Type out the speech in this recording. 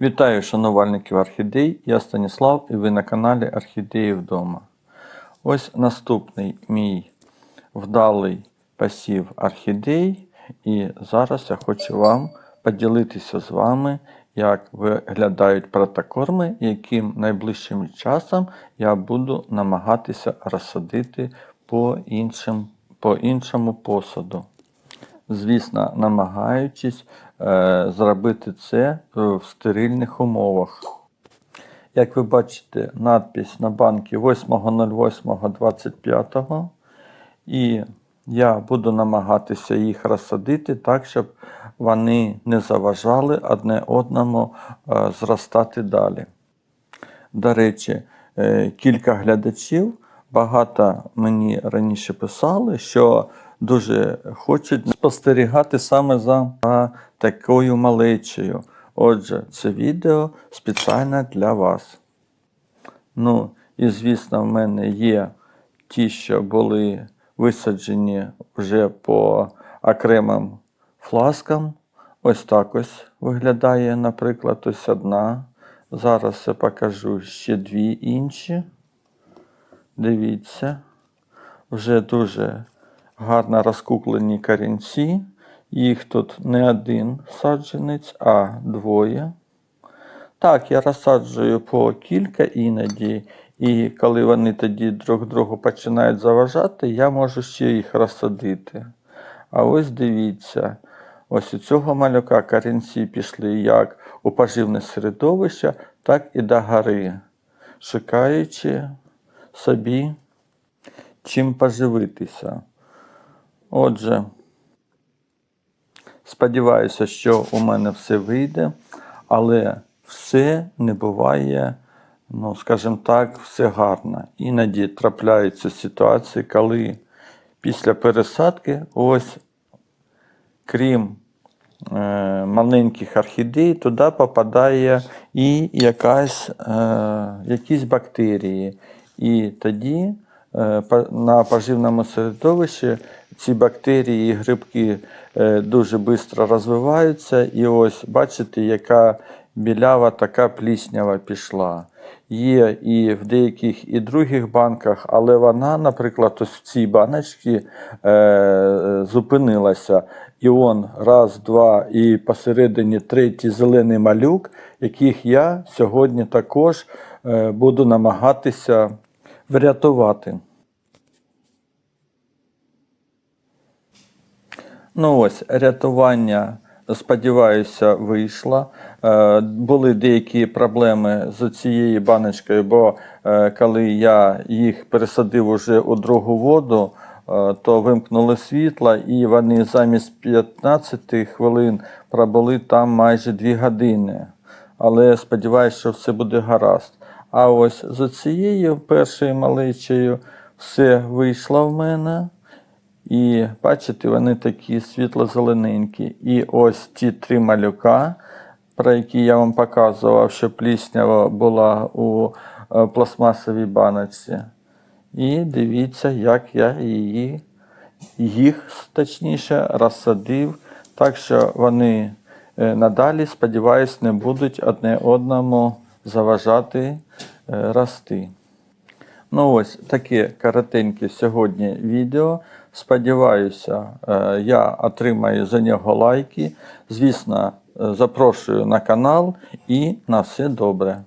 Вітаю шанувальників орхідей. Я Станіслав і ви на каналі Орхідеї вдома. Ось наступний мій вдалий посів орхідей. І зараз я хочу вам поділитися з вами, як виглядають протокорми, яким найближчим часом я буду намагатися розсадити по, іншим, по іншому посаду звісно, намагаючись е, зробити це е, в стерильних умовах. Як ви бачите, надпись на банки 8.08.25. І я буду намагатися їх розсадити так, щоб вони не заважали одне одному е, зростати далі. До речі, е, кілька глядачів багато мені раніше писали, що дуже хочуть спостерігати саме за такою малечею. Отже, це відео спеціально для вас. Ну, і звісно, в мене є ті, що були висаджені вже по окремим фласкам. Ось так ось виглядає, наприклад, ось одна. Зараз я покажу ще дві інші. Дивіться, вже дуже гарно розкуклені корінці. Їх тут не один саджанець, а двоє. Так, я розсаджую по кілька іноді, і коли вони тоді друг другу починають заважати, я можу ще їх розсадити. А ось дивіться, ось у цього малюка корінці пішли як у поживне середовище, так і до гори, шукаючи собі чим поживитися. Отже, сподіваюся, що у мене все вийде, але все не буває, ну, скажімо так, все гарно. Іноді трапляються ситуації, коли після пересадки, ось, крім е, маленьких орхідей, туди попадає і якась, е, якісь бактерії. І тоді е, на поживному середовищі ці бактерії і грибки е, дуже швидко розвиваються. І ось бачите, яка білява така пліснява пішла. Є і в деяких і других банках, але вона, наприклад, ось в цій баночці е, зупинилася. І он раз, два, і посередині третій зелений малюк, яких я сьогодні також е, буду намагатися врятувати. Ну ось, рятування, сподіваюся, вийшло. Е, були деякі проблеми з цією баночкою, бо е, коли я їх пересадив уже у другу воду, е, то вимкнули світло, і вони замість 15 хвилин пробули там майже 2 години. Але сподіваюся, що все буде гаразд. А ось з цією першою малечею все вийшло в мене. І бачите, вони такі світло-зелененькі. І ось ті три малюка, про які я вам показував, що пліснява була у е, пластмасовій баночці. І дивіться, як я її, їх точніше розсадив. Так що вони е, надалі, сподіваюсь, не будуть одне одному заважати е, рости. Ну ось таке коротеньке сьогодні відео. Сподіваюся, е, я отримаю за нього лайки. Звісно, е, запрошую на канал і на все добре.